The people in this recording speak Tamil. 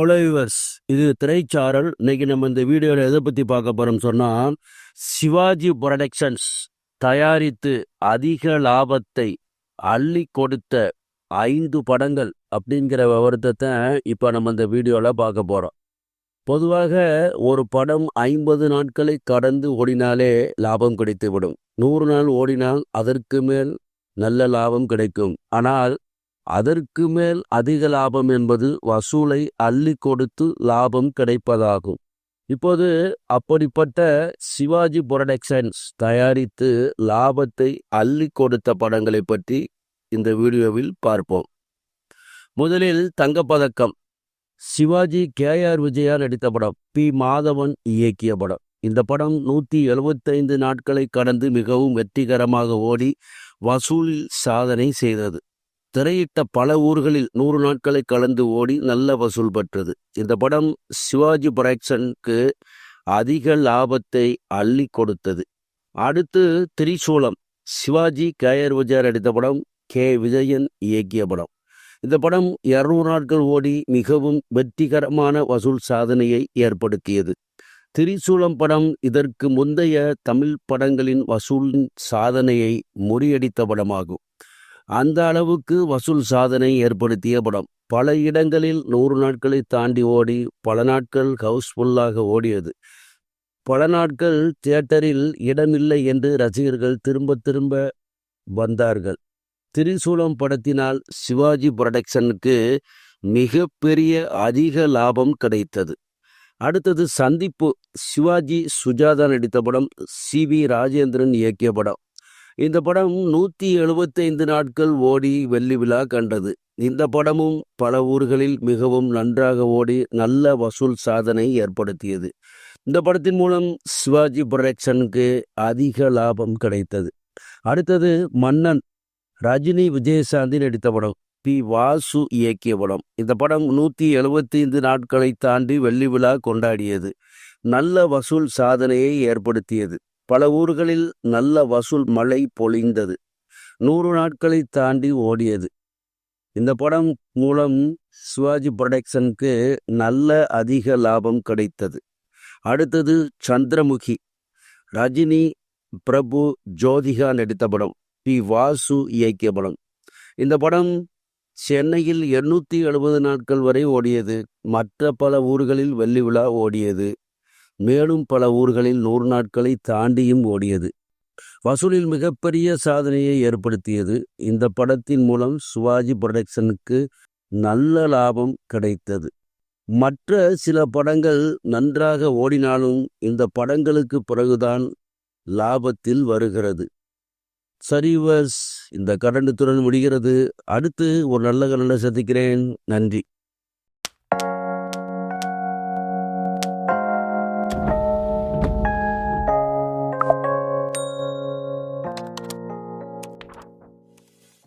ஒலைவர்ஸ் இது திரைச்சாரல். இன்னைக்கு நம்ம இந்த வீடியோவில் எதை பற்றி பார்க்க போகிறோம் சொன்னால் சிவாஜி ப்ரொடக்ஷன்ஸ் தயாரித்து அதிக லாபத்தை அள்ளி கொடுத்த ஐந்து படங்கள் அப்படிங்கிற விவரத்தை இப்போ நம்ம இந்த வீடியோவில் பார்க்க போகிறோம் பொதுவாக ஒரு படம் ஐம்பது நாட்களை கடந்து ஓடினாலே லாபம் கிடைத்து விடும் நூறு நாள் ஓடினால் அதற்கு மேல் நல்ல லாபம் கிடைக்கும். ஆனால் அதற்கு மேல் அதிக லாபம் என்பது வசூலை அள்ளி கொடுத்து லாபம் கிடைப்பதாகும். இப்போது அப்படிப்பட்ட சிவாஜி புரொடக்ஷன்ஸ் தயாரித்து லாபத்தை அள்ளி கொடுத்த படங்களை பற்றி இந்த வீடியோவில் பார்ப்போம். முதலில் தங்கப்பதக்கம். சிவாஜி கே ஆர் விஜயா நடித்த படம் பி மாதவன் இயக்கிய படம். இந்த படம் நூற்றி எழுபத்தைந்து நாட்களை கடந்து மிகவும் வெற்றிகரமாக ஓடி வசூலில் சாதனை செய்தது. திரையிட்ட பல ஊர்களில் நூறு நாட்களை கலந்து ஓடி நல்ல வசூல் பெற்றது. இந்த படம் சிவாஜி புரொடக்ஷனுக்கு அதிக லாபத்தை அள்ளி கொடுத்தது. அடுத்து திரிசூலம் சிவாஜி கேஆர் விஜயர் அடித்த படம் கே. விஜயன் இயக்கிய படம். இந்த படம் இருநூறு நாட்கள் ஓடி மிகவும் வெற்றிகரமான வசூல் சாதனையை ஏற்படுத்தியது. திரிசூலம் படம் இதற்கு முந்தைய தமிழ் படங்களின் வசூலின் சாதனையை முறியடித்த படமாகும். அந்த அளவுக்கு வசூல் சாதனை ஏற்படுத்திய படம். பல இடங்களில் நூறு நாட்களை தாண்டி ஓடி பல நாட்கள் ஹவுஸ்ஃபுல்லாக ஓடியது. பல நாட்கள் தியேட்டரில் இடமில்லை என்று ரசிகர்கள் திரும்ப திரும்ப வந்தார்கள். திரிசூலம் படத்தினால் சிவாஜி புரொடக்ஷனுக்கு மிக பெரிய அதிக லாபம் கிடைத்தது. அடுத்தது சந்திப்பு. சிவாஜி சுஜாதா நடித்த படம் சி வி ராஜேந்திரன் இயக்கிய படம். இந்த படம் நூற்றி எழுபத்தைந்து நாட்கள் ஓடி வெள்ளி விழா கண்டது. இந்த படமும் பல ஊர்களில் மிகவும் நன்றாக ஓடி நல்ல வசூல் சாதனை ஏற்படுத்தியது. இந்த படத்தின் மூலம் சிவாஜி புரொடக்ஷனுக்கு அதிக லாபம் கிடைத்தது. அடுத்தது மன்னன் ரஜினி விஜயசாந்தி நடித்த படம் பி. வாசு இயக்கிய படம். இந்த படம் நூற்றி எழுபத்தைந்து நாட்களை தாண்டி வெள்ளி விழா கொண்டாடியது. நல்ல வசூல் சாதனையை ஏற்படுத்தியது. பல ஊர்களில் நல்ல வசூல் மழை பொழிந்தது. நூறு நாட்களை தாண்டி ஓடியது. இந்த படம் மூலம் சிவாஜி ப்ரொடக்ஷனுக்கு நல்ல அதிக லாபம் கிடைத்தது. அடுத்தது சந்திரமுகி ரஜினி பிரபு ஜோதிகா நடித்த படம் பி. வாசு இயக்கிய படம். இந்த படம் சென்னையில் எண்ணூற்றி எழுபது நாட்கள் வரை ஓடியது. மற்ற பல ஊர்களில் வெள்ளி விழா ஓடியது. மேலும் பல ஊர்களில் நூறு நாட்களை தாண்டியும் ஓடியது. வசூலில் மிகப்பெரிய சாதனையை ஏற்படுத்தியது. இந்த படத்தின் மூலம் சிவாஜி புரொடக்ஷனுக்கு நல்ல லாபம் கிடைத்தது. மற்ற சில படங்கள் நன்றாக ஓடினாலும் இந்த படங்களுக்கு பிறகுதான் லாபத்தில் வருகிறது. சரிவஸ் இந்த கடண்டுத்துடன் முடிகிறது. அடுத்து ஒரு நல்ல கடனை சந்திக்கிறேன். நன்றி.